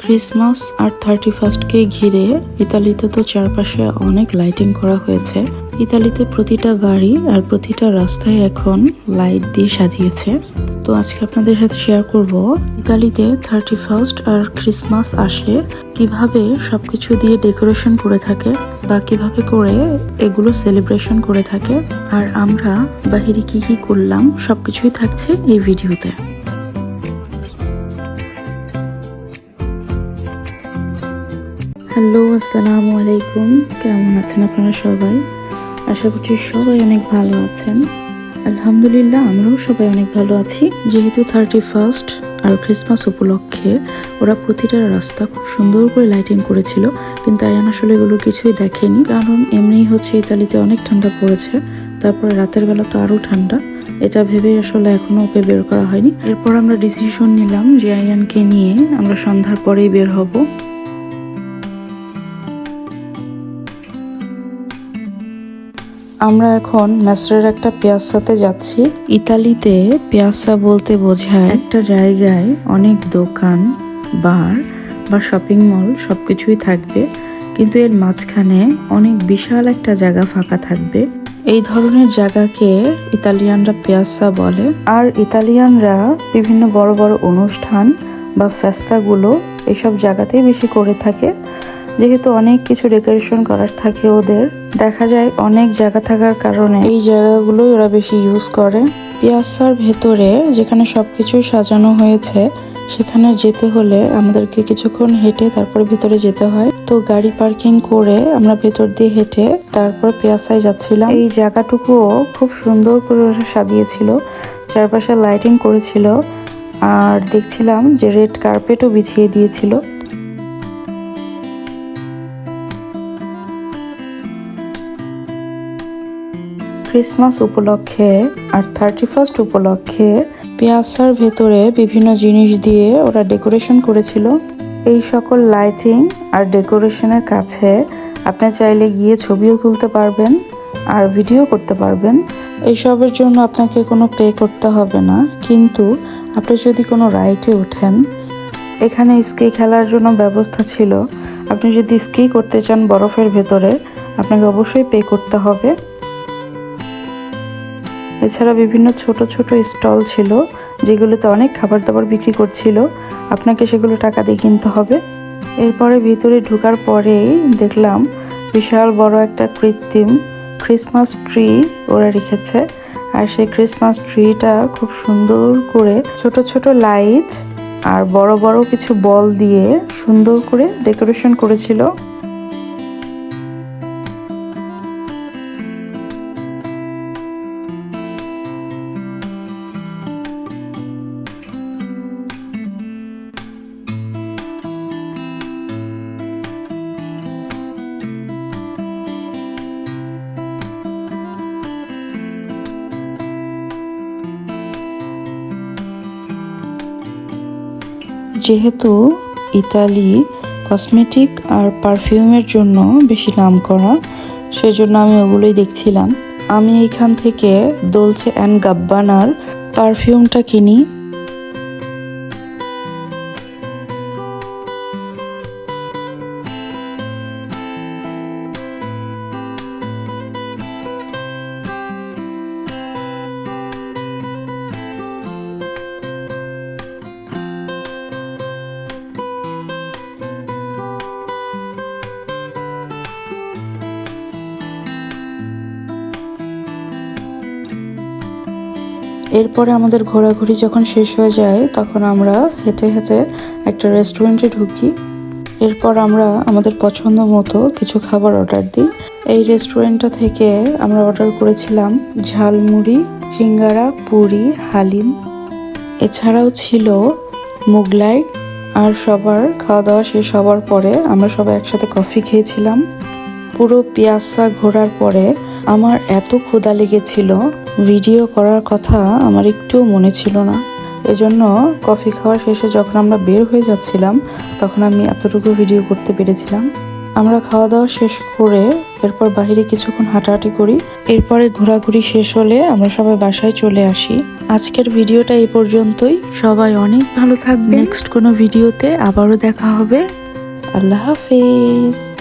Christmas আর thirty ফার্স্টকে ঘিরে ইতালিতে তো চারপাশে অনেক লাইটিং করা হয়েছে। ইতালিতে প্রতিটা বাড়ি আর প্রতিটা রাস্তায় এখন লাইট দিয়ে সাজিয়েছে। তো আজকে আপনাদের সাথে শেয়ার করব ইতালিতে থার্টি ফার্স্ট আর ক্রিসমাস আসলে কীভাবে সবকিছু দিয়ে ডেকোরেশন করে থাকে বা কীভাবে করে এগুলো সেলিব্রেশন করে থাকে। আর আমরা বাহিরে কি কি করলাম সবকিছুই থাকছে এই ভিডিওতে হ্যালো, আসসালামু আলাইকুম। কেমন আছেন আপনারা সবাই? আশা করছি সবাই অনেক ভালো আছেন। আলহামদুলিল্লাহ, আমরাও সবাই অনেক ভালো আছি। যেহেতু থার্টি ফার্স্ট আর ক্রিসমাস উপলক্ষে ওরা প্রতিটা রাস্তা খুব সুন্দর করে লাইটিং করেছিল, কিন্তু আয়ান আসলে এগুলো কিছুই দেখেনি। কারণ এমনিই হচ্ছে ইতালিতে অনেক ঠান্ডা পড়েছে, তারপরে রাতের বেলা তো আরও ঠান্ডা। এটা ভেবে আসলে এখনও ওকে বের করা হয়নি। এরপর আমরা ডিসিশন নিলাম যে আয়ানকে নিয়ে আমরা সন্ধ্যার পরেই বের হব। আমরা এখন মেসরের একটা পিয়াসাতে যাচ্ছি। ইতালিতে পিয়াসা বলতে বোঝায় একটা জায়গায় অনেক দোকান, বার বা শপিং মল সবকিছুই থাকবে, কিন্তু এর মাঝখানে অনেক বিশাল একটা জায়গা ফাঁকা থাকবে। এই ধরনের জায়গাকে ইতালিয়ানরা পিয়াসা বলে। আর ইতালিয়ানরা বিভিন্ন বড় বড় অনুষ্ঠান বা ফেস্তাগুলো এসব জায়গাতেই বেশি করে থাকে। যেহেতু অনেক কিছু ডেকোরেশন করার থাকে ওদের, দেখা যায় অনেক জায়গা থাকার কারণে এই জায়গাগুলোই ওরা বেশি ইউজ করে। পিয়াসার ভেতরে যেখানে সবকিছুই সাজানো হয়েছে, সেখানে যেতে হলে আমাদেরকে কিছুক্ষণ হেঁটে তারপরে ভেতরে যেতে হয়। তো গাড়ি পার্কিং করে আমরা ভেতর দিয়ে হেঁটে তারপর পিয়াসায় যাচ্ছিলাম। এই জায়গাটুকুও খুব সুন্দর করে সাজিয়েছিল। চারপাশে লাইটিং করেছিল। আর দেখছিলাম যে রেড কার্পেটও বিছিয়ে দিয়েছিল। ক্রিসমাস উপলক্ষে আর থার্টি ফার্স্ট উপলক্ষে পিয়াসার ভেতরে বিভিন্ন জিনিস দিয়ে ওরা ডেকোরেশন করেছিল। এই সকল লাইটিং আর ডেকোরেশনের কাছে আপনি চাইলে গিয়ে ছবিও তুলতে পারবেন আর ভিডিও করতে পারবেন। এইসবের জন্য আপনাকে কোনো পে করতে হবে না। কিন্তু আপনি যদি কোনো রাইটে ওঠেন, এখানে স্কি খেলার জন্য ব্যবস্থা ছিল। আপনি যদি স্কি করতে চান বরফের ভেতরে, আপনাকে অবশ্যই পে করতে হবে। এছাড়া বিভিন্ন ছোট ছোট স্টল ছিল, যেগুলোতে অনেক খাবার দাবার বিক্রি করছিল। আপনাকে সেগুলো টাকা দিয়ে কিনতে হবে। এরপরে ভিতরে ঢোকার পরেই দেখলাম বিশাল বড় একটা কৃত্রিম ক্রিসমাস ট্রি ওরা রেখেছে। আর সেই ক্রিসমাস ট্রিটা খুব সুন্দর করে ছোট ছোট লাইট আর বড় বড় কিছু বল দিয়ে সুন্দর করে ডেকোরেশন করেছিল। যেহেতু ইতালি কসমেটিক আর পারফিউমের জন্য বেশি নাম করা সেজন্য আমি ওগুলোই দেখছিলাম। আমি এখান থেকে দোলছে অ্যান্ড গাব্বানার পারফিউমটা কিনি। এরপরে আমাদের ঘোরাঘুরি যখন শেষ হয়ে যায়, তখন আমরা হেঁটে হেঁটে একটা রেস্টুরেন্টে ঢুকি। এরপর আমরা আমাদের পছন্দ মতো কিছু খাবার অর্ডার দিই। এই রেস্টুরেন্টটা থেকে আমরা অর্ডার করেছিলাম ঝালমুড়ি সিঙ্গারা, পুরি, হালিম। এছাড়াও ছিল মুগলাই আর সবার খাওয়া দাওয়া শেষ হওয়ার পরে আমরা সবাই একসাথে কফি খেয়েছিলাম। পুরো পিয়াসা ঘোরার পরে আমার এত ক্ষুধা লেগেছিল ভিডিও করার কথা আমার একটুও মনে ছিল না। এজন্য কফি খাওয়া শেষে যখন আমরা বের হয়ে যাচ্ছিলাম তখন আমি এতটুকু ভিডিও করতে পেরেছিলাম। আমরা খাওয়া দাওয়া শেষ করে এরপর বাইরে কিছুক্ষণ হাঁটাহাঁটি করি। এরপরে ঘোরাঘুরি শেষ হলে আমরা সবাই বাসায় চলে আসি। আজকের ভিডিওটা এই পর্যন্তই। সবাই অনেক ভালো থাকবে নেক্সট কোনো ভিডিওতে আবারও দেখা হবে। আল্লাহ হাফেজ।